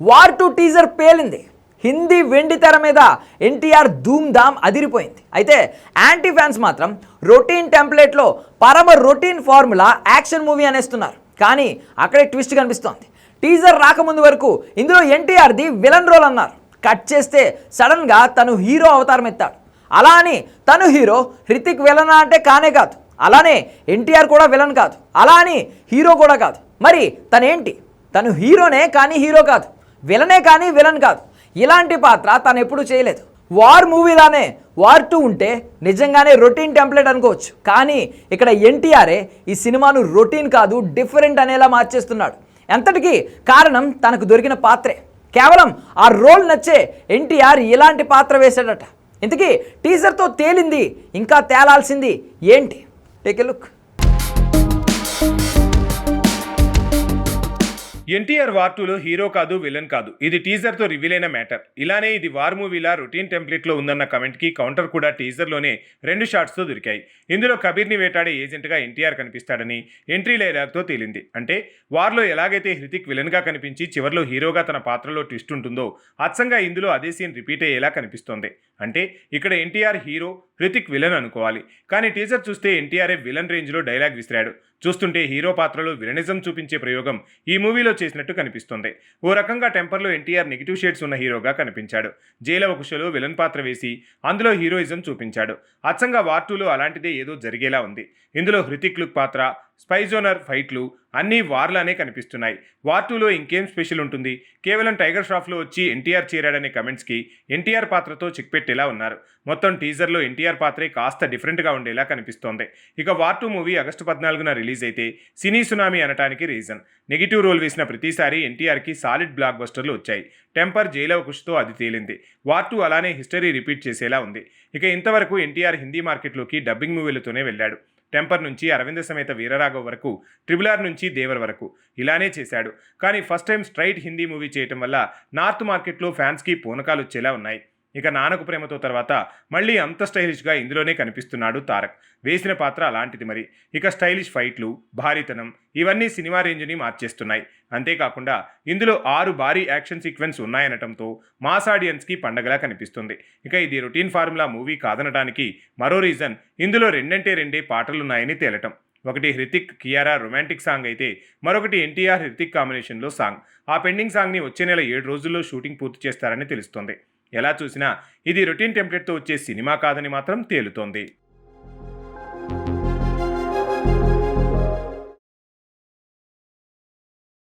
War two teaser పేలింది. హిందీ వెండి తెర మీద ఎన్టీఆర్ ధూమ్ ధామ్ అదిరిపోయింది. అయితే యాంటీ ఫ్యాన్స్ మాత్రం రొటీన్ టెంప్లెట్లో పరమ రొటీన్ ఫార్ములా యాక్షన్ మూవీ అనేస్తున్నారు. కానీ అక్కడే ట్విస్ట్ కనిపిస్తోంది. టీజర్ రాకముందు వరకు ఇందులో ఎన్టీఆర్ది విలన్ రోల్ అన్నారు. కట్ చేస్తే సడన్గా తను హీరో అవతారం ఎత్తాడు అలా అని తను హీరో హృతిక్ విలన్ అంటే కానే కాదు. అలానే ఎన్టీఆర్ కూడా విలన్ కాదు. అలా అని హీరో కూడా కాదు. మరి తనేంటి? తను హీరోనే కానీ హీరో కాదు. విలనే కానీ విలన్ కాదు. ఇలాంటి పాత్ర తను ఎప్పుడూ చేయలేదు. వార్ మూవీలానే వార్ టూ ఉంటే నిజంగానే రొటీన్ టెంప్లెట్ అనుకోవచ్చు. కానీ ఇక్కడ ఎన్టీఆర్ఏ ఈ సినిమాను రొటీన్ కాదు డిఫరెంట్ అనేలా మార్చేస్తున్నాడు. ఎంతటికీ కారణం తనకు దొరికిన పాత్రే. కేవలం ఆ రోల్ నచ్చే ఎన్టీఆర్ ఇలాంటి పాత్ర వేశాడట. ఇంతకీ టీజర్తో తేలింది ఇంకా తేలాల్సింది ఏంటి? Take a look NTR war టూలో హీరో కాదు విలన్ కాదు. ఇది టీజర్తో రివీల్ అయిన మ్యాటర్. ఇలానే ఇది వార్ మూవీలా రొటీన్ టెంప్లెట్లో ఉందన్న కమెంట్కి కౌంటర్ కూడా టీజర్లోనే రెండు షాట్స్తో దొరికాయి. ఇందులో కబీర్ని వేటాడే ఏజెంట్గా ఎన్టీఆర్ కనిపిస్తాడని ఎంట్రీ డైలాగ్తో తేలింది. అంటే వార్లో ఎలాగైతే హృతిక్ విలన్గా కనిపించి చివరిలో హీరోగా తన పాత్రలో ట్విస్ట్ ఉంటుందో అచ్చంగా ఇందులో అదే సీన్ రిపీట్ అయ్యేలా కనిపిస్తోంది. అంటే ఇక్కడ ఎన్టీఆర్ హీరో హృతిక్ విలన్ అనుకోవాలి. కానీ టీజర్ చూస్తే ఎన్టీఆర్ఏ విలన్ రేంజ్లో డైలాగ్ విసిరాడు. చూస్తుంటే హీరో పాత్రలో విలనిజం చూపించే ప్రయోగం ఈ మూవీలో చేసినట్టు కనిపిస్తుంది. ఓ రకంగా టెంపర్లో ఎన్టీఆర్ నెగిటివ్ షేడ్స్ ఉన్న హీరోగా కనిపించాడు. జైలవ కుషలో విలన్ పాత్ర వేసి అందులో హీరోయిజం చూపించాడు. అచ్చంగా వార్ టూలో అలాంటిదే ఏదో జరిగేలా ఉంది. ఇందులో హృతిక్ లుక్ పాత్ర స్పైజోనర్ ఫైట్లు అన్నీ వార్లానే కనిపిస్తున్నాయి. వార్ టూలో ఇంకేం స్పెషల్ ఉంటుంది? కేవలం టైగర్ షాఫ్లో వచ్చి ఎన్టీఆర్ చేరాడనే కమెంట్స్కి ఎన్టీఆర్ పాత్రతో చిక్ పెట్టేలా ఉన్నారు. మొత్తం టీజర్లో ఎన్టీఆర్ పాత్రే కాస్త డిఫరెంట్గా ఉండేలా కనిపిస్తోంది. ఇక వార్ టూ మూవీ ఆగస్టు పద్నాలుగున రిలీజ్ అయితే సినీ సునామీ అనటానికి రీజన్. నెగిటివ్ రోల్ వేసిన ప్రతిసారి ఎన్టీఆర్కి సాలిడ్ బ్లాక్ బస్టర్లు వచ్చాయి. టెంపర్ జైలవకుష్తో అది తేలింది. వార్ టూ అలానే హిస్టరీ రిపీట్ చేసేలా ఉంది. ఇక ఇంతవరకు ఎన్టీఆర్ హిందీ మార్కెట్లోకి డబ్బింగ్ మూవీలతోనే వెళ్ళాడు. టెంపర్ నుంచి అరవింద సమేత వీరరాఘవ్ వరకు ట్రిబుల్ ఆర్ నుంచి దేవర్ వరకు. ఇలానే చేశాడు. కానీ first time straight Hindi movie చేయటం వల్ల నార్త్ మార్కెట్లో ఫ్యాన్స్కి పూనకాలు వచ్చేలా ఉన్నాయి. ఇక నానకు ప్రేమతో తర్వాత మళ్ళీ అంత స్టైలిష్గా ఇందులోనే కనిపిస్తున్నాడు తారక్. వేసిన పాత్ర అలాంటిది మరి. ఇక స్టైలిష్ ఫైట్లు భారీతనం ఇవన్నీ సినిమా రేంజ్ని మార్చేస్తున్నాయి. అంతేకాకుండా ఇందులో ఆరు భారీ యాక్షన్ సీక్వెన్స్ ఉన్నాయనటంతో మాస్ ఆడియన్స్కి పండగలా కనిపిస్తుంది. ఇక ఇది రొటీన్ ఫార్ములా మూవీ కాదనటానికి మరో రీజన్ ఇందులో రెండంటే రెండే పాటలున్నాయని తేలటం. ఒకటి హృతిక్ కియారా రొమాంటిక్ సాంగ్ అయితే మరొకటి ఎన్టీఆర్ హృతిక్ కాంబినేషన్లో సాంగ్. ఆ పెండింగ్ సాంగ్ని వచ్చే నెల ఏడు రోజుల్లో షూటింగ్ పూర్తి చేస్తారని తెలుస్తోంది. ఎలా చూసినా ఇది రొటీన్ టెంప్లెట్తో వచ్చే సినిమా కాదని మాత్రం తేలుతోంది.